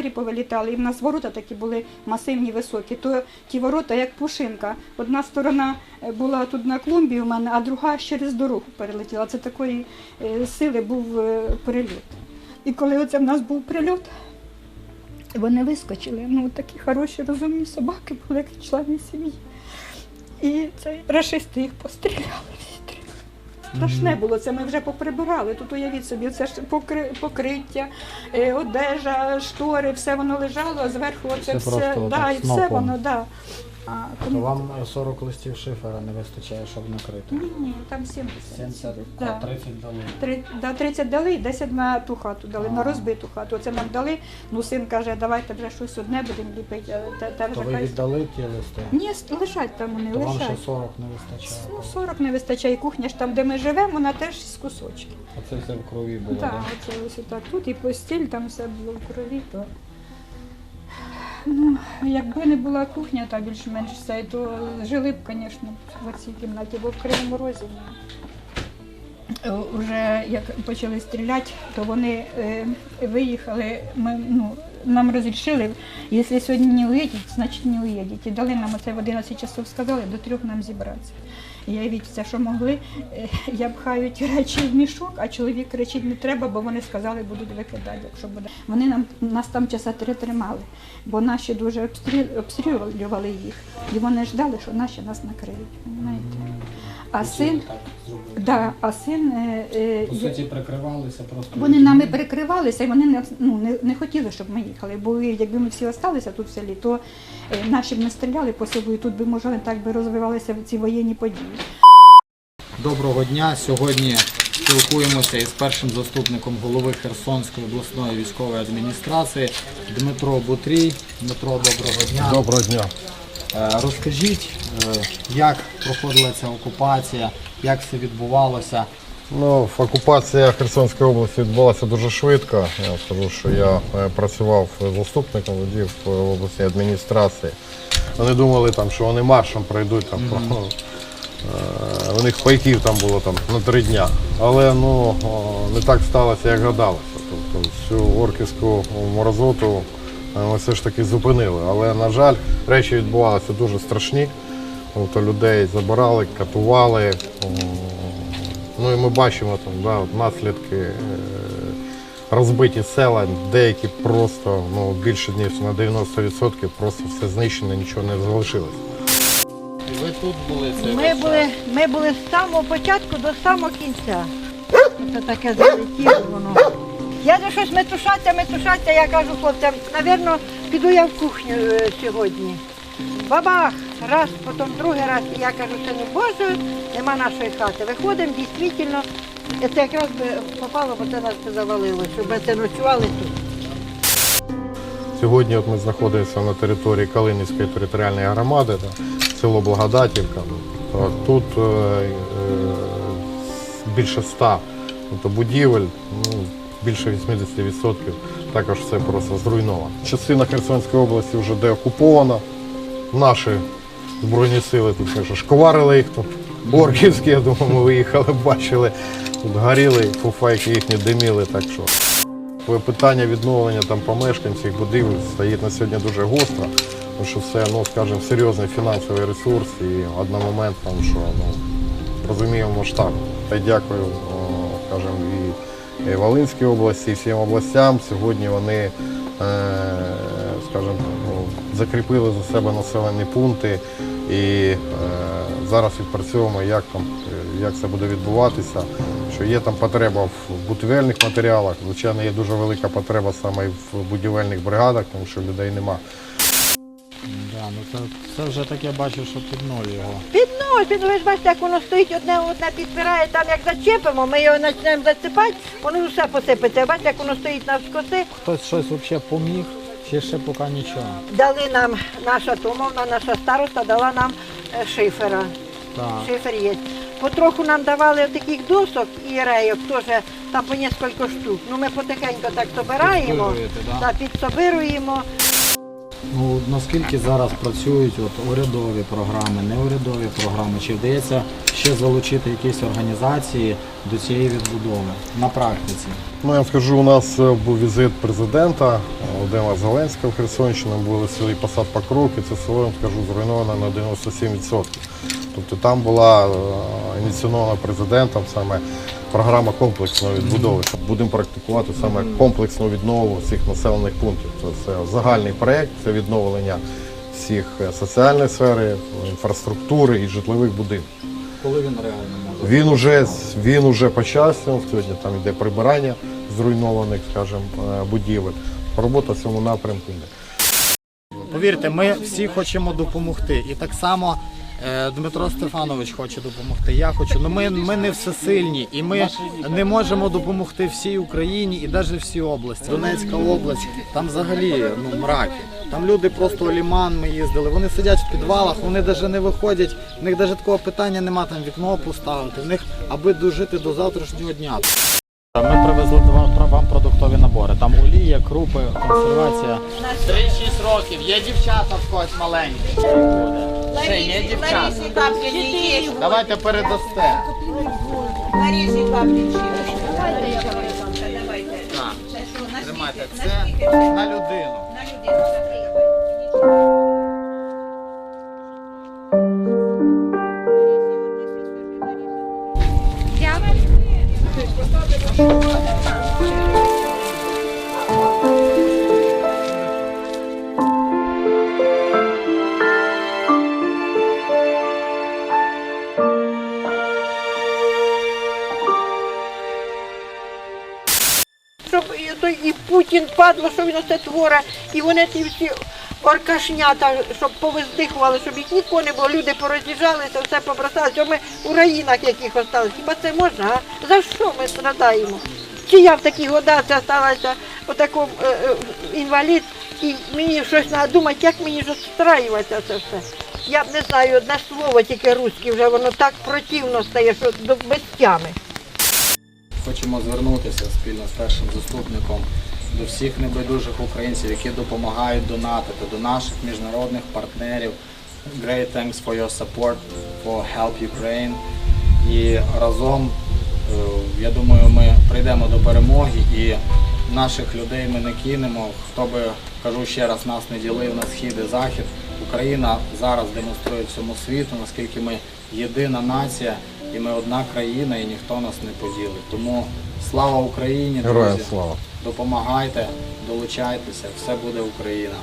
двері повилітали, і в нас ворота такі були масивні, високі. То ті ворота, як пушинка. Одна сторона е, була тут на клумбі у мене, а друга через дорогу перелетіла. Це такої е, сили був е, прильот. І коли оце в нас був прильот, вони вискочили. Ну, такі хороші, розумні собаки були, як члени сім'ї. І цей рашисти їх постріляли. Страшне було це, ми вже поприбирали. Тут уявіть собі, це ж покри- покриття, е, одежа, штори, все воно лежало, а зверху це Все все, да, і все воно, да. А, То вам е, 40 листів шифера не вистачає, щоб накрити. Ні, ні, там 70. 70, а Да. 30 дали. Три, да, 30 дали, 10 на ту хату дали, на А. розбиту хату. Оце нам дали. Ну, син каже, давайте вже щось одне будемо ліпити. а Та, та То вже ви хай... віддали ті листи? Ні, с- лежать там вони, То вам ще 40 не вистачає. Ну, 40 не вистачає. Кухня ж там, де ми живемо, вона теж з кусочків. Оце все в крові було. Так, да? оце ось отак. Тут і постіль, там все було в крові, то. Ну, якби не була кухня, та більш-менш все, то жили б, звісно, в цій кімнаті, бо в Кривому Розі. е, Уже як почали стріляти, то вони е, виїхали. Ми, ну, нам розрішили, якщо сьогодні не уїдете, значить не уїдете. І дали нам оце в 11 часов сказали, до трьох нам зібратися. Я від все, що могли, е, я пхають речі в мішок, а чоловік кричить, не треба, бо вони сказали, будуть викидати, якщо буде. Вони нам нас там часа три тримали, бо наші дуже обстріл, обстрілювали їх. І вони ждали, що наші нас накриють. Знаєте. А син. Да, а син е, е, По суті, прикривалися просто. вони нами перекривалися, і вони не, ну, не, не хотіли, щоб ми їхали. Бо якби ми всі залишилися тут в селі, то е, наші б не стріляли по селу, і тут би, може, так би розвивалися ці воєнні події. Доброго дня. Сьогодні спілкуємося із першим заступником голови Херсонської обласної військової адміністрації Дмитро Бутрій. Дмитро, доброго дня. Доброго дня. Е, Розкажіть, е, як проходила ця окупація, як все відбувалося. Ну, окупація Херсонської області відбулася дуже швидко. Я скажу, що я е, працював заступником водів в обласній адміністрації. Вони думали, там, що вони маршем пройдуть. Там, ну, е, у них пайків там було там, на три дня. Але ну, не так сталося, як гадалося. Тобто всю орківську морозоту е, ми все ж таки зупинили. Але, на жаль, речі відбувалися дуже страшні. Тобто людей забирали, катували. Ну і ми бачимо там да, наслідки е, розбиті села, деякі просто ну, більше ніж на 90% просто все знищено, нічого не залишилось. І ви тут були Ми були, ми були з самого початку до самого кінця. Це таке залетіло воно. Я не щось метушаться, метушаться, я кажу хлопцям, навірно, піду я в кухню е, сьогодні. Бабах, раз, потім другий раз, і я кажу, це не Боже, нема нашої хати. Виходимо, дійсно, це якраз би попало, бо це нас завалило, щоб ми це ночували тут. Сьогодні от ми знаходимося на території Калинівської територіальної громади, да, село Благодатівка. Тут е, е, більше ста тобто будівель, ну, більше 80% також все просто зруйновано. Частина Херсонської області вже деокупована. Наші Збройні сили тут конечно, шкварили їх тут. Орківські, я думаю, ми виїхали, бачили, тут горіли, фуфайки їхні диміли, так що. Питання відновлення там помешкань цих стоїть на сьогодні дуже гостро, тому що це, ну скажімо, серйозний фінансовий ресурс і одномоментно, що ну, розуміємо масштаб. Я дякую, о, скажімо, і, і Волинській області, і всім областям. Сьогодні вони, е, скажімо, ну, закріпили за себе населені пункти і е, зараз відпрацьовуємо, як там, е, як це буде відбуватися що є там потреба в будівельних матеріалах. Звичайно, є дуже велика потреба саме в будівельних бригадах, тому що людей нема. Да, ну це, це вже таке бачу, що під ноль його. Під ноль, під ви ж бачите, як воно стоїть одне одне підпирає, там як зачепимо, ми його почнемо засипати, воно все посипеться. Бачите, як воно стоїть на скоси. Хтось щось взагалі поміг, чи ще поки нічого. Дали нам наша Томовна, наша староста дала нам е, шифера. Так. Шифер є. Потроху нам давали таких досок і рейок, теж там по кілька штук. Ну ми потихеньку так собираємо, Підсобируєте, да? да, підсобируємо. Ну наскільки зараз працюють от урядові програми, неурядові програми? Чи вдається ще залучити якісь організації до цієї відбудови на практиці? Ну, я вам скажу, у нас е, був візит президента Володимира Зеленського в Херсонщину, були селі Посад Покров, і це село, скажу, зруйновано на 97%. Тобто там була е, ініційована президентом саме програма комплексної відбудови. Будемо практикувати саме комплексну віднову всіх населених пунктів. Це, загальний проєкт, це відновлення всіх е, соціальної сфери, інфраструктури і житлових будинків. Коли він реально може? Він уже, він уже почався, сьогодні там йде прибирання зруйнованих, скажімо, е, будівель. Робота в цьому напрямку йде. Повірте, ми всі хочемо допомогти. І так само Дмитро Стефанович хоче допомогти. Я хочу. Ну ми, ми не всесильні і ми не можемо допомогти всій Україні і навіть всій області. Донецька область, там взагалі ну, мраки. Там люди просто у ліман ми їздили. Вони сидять в підвалах, вони навіть не виходять. В них навіть такого питання нема там вікно поставити. В них аби дожити до завтрашнього дня. Ми привезли вам продуктові набори. Там олія, крупи, консервація. 3-6 років. Є дівчата в когось маленькі. Ще є дівчата. Ларисі капляні є. Давайте передасте. Ларисі капляні. Давайте. Так, Це тримайте. Це на людину. На людину Путін падло, що він оце творить, і вони ті всі оркашнята, щоб повиздихували, щоб їх нікого не було, люди пороз'їжджалися, все побросали, що ми у раїнах яких осталися. Хіба це можна? А? За що ми страдаємо? Чи я в такі года сталася отаком е, е, інвалід, і мені щось треба думати, як мені ж встраюватися це все. Я б не знаю, одне слово тільки русське, вже воно так противно стає, що до безтями. Хочемо звернутися спільно з першим заступником до всіх небайдужих українців, які допомагають донатити, до наших міжнародних партнерів. Great thanks for your support for Help Ukraine. І разом, е, я думаю, ми прийдемо до перемоги і наших людей ми не кинемо. Хто би, кажу ще раз, нас не ділив на схід і захід. Україна зараз демонструє всьому світу, наскільки ми єдина нація і ми одна країна, і ніхто нас не поділить. Тому слава Україні, Героям друзі! слава! Допомагайте, долучайтеся, все буде Україна.